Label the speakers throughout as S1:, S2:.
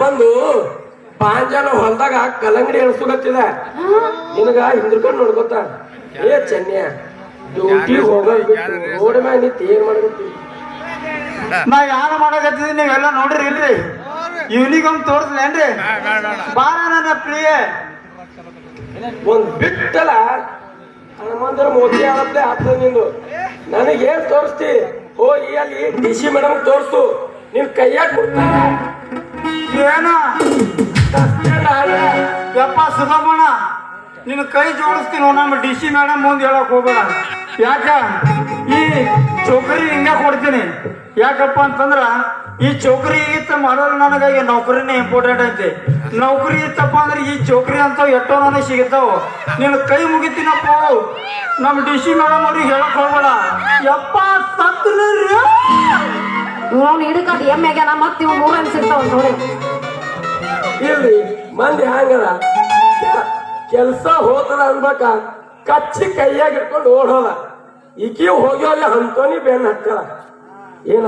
S1: ಬಂದು ಪಾಂಜಾನ ಹೊಲ್ದಾಗ ಕಲಂಗಡಿ ಎಣಸುಗತ್ತಿದ ನಿನಗ ಹಿಂದಿರ್ಕೊಂಡು ನೋಡ್ಕೊತ ಏ ಚೆನ್ಯ ಡ್ಯೂಟಿ ಹೋಗೋ ರೋಡ್ ಮ್ಯಾಗ ನಿಂತ ಏನ್ ಮಾಡ್ಕೊತಿ
S2: ನಾ ಯಾರ ಮಾಡಕತ್ತಿದ್ರಿ ನೀವೆಲ್ಲ ನೋಡ್ರಿ ಇಲ್ರಿ. ಯೂನಿಫಾರ್ಮ್ ತೋರಿಸ್ಲೇನ್ರಿ. ಬಾರ ನನ್ನ ಪ್ರಿಯ.
S1: ಒಂದ್ ಬಿಟ್ಟಲ್ಲ ಹನುಮಂತರ ಮೋದಿ ಆಗತ್ತೆ ಆಗ್ತದೆ ನಿಂದು. ನನಗೆ ಏನ್ ತೋರಿಸ್ತಿ? ಹೋಗಿ ಅಲ್ಲಿ ಡಿ ಸಿ ಮೇಡಮ್ ತೋರಿಸು. ನಿನ್ ಕೈಯಾಗ ಕೊಡ್ತಾರ
S2: ಏನ ಯಪ್ಪ ಸುಧಮ್ಮಣ್ಣ ನಿನ್ನ ಕೈ ಜೋಡಿಸ್ತೀನಿ ನಮ್ಮ ಡಿ ಸಿ ಮೇಡಮ್ ಮುಂದೆ ಹೇಳಕ್ ಹೋಗೋಣ ಯಾಕ? ಈ ಚೌಕರಿ ಹಿಂಗೆ ಕೊಡ್ತೀನಿ. ಯಾಕಪ್ಪ ಅಂತಂದ್ರ, ಈ ಚೌಕರಿ ಇತ್ತ ಮಾಡೋರು ನನಗಾಗಿ ನೌಕರಿನೇ ಇಂಪಾರ್ಟೆಂಟ್ ಐತಿ. ನೌಕರಿ ಇತ್ತಪ್ಪ ಅಂದ್ರೆ ಈ ಚೌಕರಿ ಅಂತ ಎಷ್ಟೋ ನನಗೆ ಸಿಗುತ್ತಾವ ನಿನ್ನ ಕೈ ಮುಗಿತೀನಪ್ಪ ನಮ್ಮ ಡಿ ಸಿ ಮೇಡಮ್ ಅವ್ರಿಗೆ ಹೇಳಕ್ ಹೋಗೋಣ ಯಪ್ಪ ಸತ್ರಿ
S3: ಇವ್ನು ಹಿಡ್ಕೊಂಡು ಎಮ್ಮೆಗೆ ನಾ ಮತ್ತೆ ಇವ್ ಮೂರನ್ ಸಿಗ್ತಾವ ನೋಡಿ.
S1: ಇಲ್ರಿ ಮಂದಿ ಹ್ಯಾಂಗದ ಕೆಲ್ಸ ಹೋತದ ಅನ್ಬೇಕ ಕಚ್ಚಿ ಕೈಯಾಗ ಇಟ್ಕೊಂಡು ಓಡೋದ ಈಕಿ ಹೋಗಿ ಹಂತೋನಿ ಅಂತೋನಿ ಬೆನ್ನ ಹಕ್ಕದ ಏನ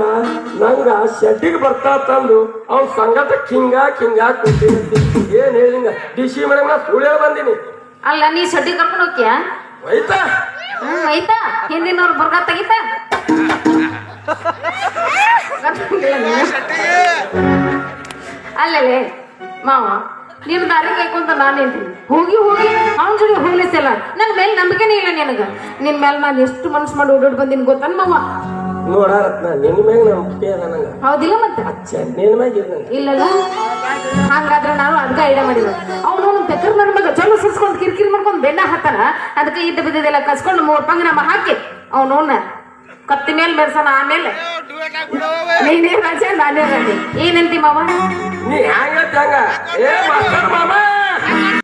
S1: ನಂಗ ಶೆಡ್ಡಿಗೆ ಬರ್ತಾ ತಂದು ಅವ್ನ ಸಂಗತ ಕಿಂಗ ಕಿಂಗ ಕೂತೀನಿ ಏನ್ ಹೇಳಿಂಗ? ಡಿ ಸಿ ಮೇಡಮ್ ನಾ ಸುಳ್ಳು ಬಂದಿನಿ. ಬಂದೀನಿ
S3: ಅಲ್ಲ ನೀ ಶೆಡ್ಡಿ ಕರ್ಕೊಂಡು ಹೋಗ್ತೀಯ?
S1: ಹೋಯ್ತಾ?
S3: ಹ್ಮ್ ಆಯ್ತಾ ಹಿಂದಿನವ್ರು ಬರ್ಗ ತೆಗಿತ? ಅಲ್ಲಲೇ ಮಾವ ನೀನು ದಾರಿ ಕೈಕೊಂತ ನಾನು ನಿಂತೀನಿ. ಹೋಗಿ ಹೋಗಿ ಅವನ ಜೋಡಿ ಹೋಗ್ಲಿಸಲ್ಲ. ನನ್ನ ಮೇಲೆ ನಂಬಿಕೆನೇ ಇಲ್ಲ ನಿನಗ. ನಿನ್ ಮೇಲೆ ನಾನು ಎಷ್ಟು ಮನ್ಸು ಮಾಡಿ ಓಡಾಡ್ ಬಂದಿನಿ ಗೊತ್ತನ್ ಮಾವ?
S1: ನೋಡ ರತ್ನ ನಿನ್ ಮ್ಯಾಗ ನಂಬಿಕೆ ಅದ ನಂಗ.
S3: ಹೌದಿಲ್ಲ ಮತ್ತೆ?
S1: ಚೆನ್ನಿನ ಮ್ಯಾಗ ಇಲ್ಲ ನಂಗೆ.
S3: ಇಲ್ಲಲ್ಲ? ಹಂಗಾದ್ರೆ ನಾನು ಅದಕ್ಕೆ ಐಡಿಯಾ ಮಾಡಿಲ್ಲ ಅವನು ಪೆಕ್ಕರ್ ನನ್ನ ಮಗ ಚಲೋ ಸುಸ್ಕೊಂಡು ಕಿರಿಕಿರಿ ಮಾಡ್ಕೊಂಡು ಬೆನ್ನ ಹತ್ತಾನ ಅದಕ್ಕೆ ಇದ್ದ ಬಿದ್ದಿದ್ದೆಲ್ಲ ಕಸ್ಕೊಂಡು ಮೂರ್ ಪಂಗ ನಮ್ಮ ಹಾಕಿ ಅವನವನ್ನ ಕತ್ತಿ ಮೇಲೆ ಮೆರ್ಸೋಣ ಆಮೇಲೆ. ನೀನೇ ರಾಜ, ನಾನೇ ರಾಜ ಏನಂತಿ ಮಾವ?
S1: ನೀ ಹ್ಯಾಂಗ ಏ, ಮಾಸ್ತರ್ ಮಾಮ